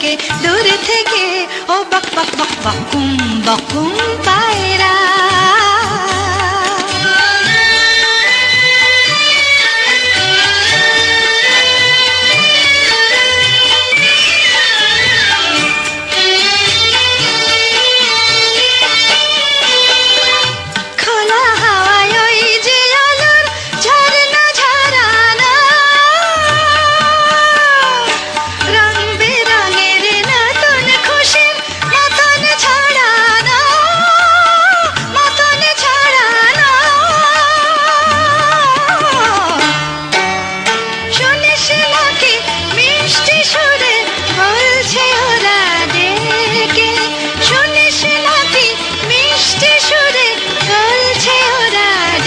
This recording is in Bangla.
থেকে দূর থেকে ও বক বক বক বকুম বকুম পায়রা।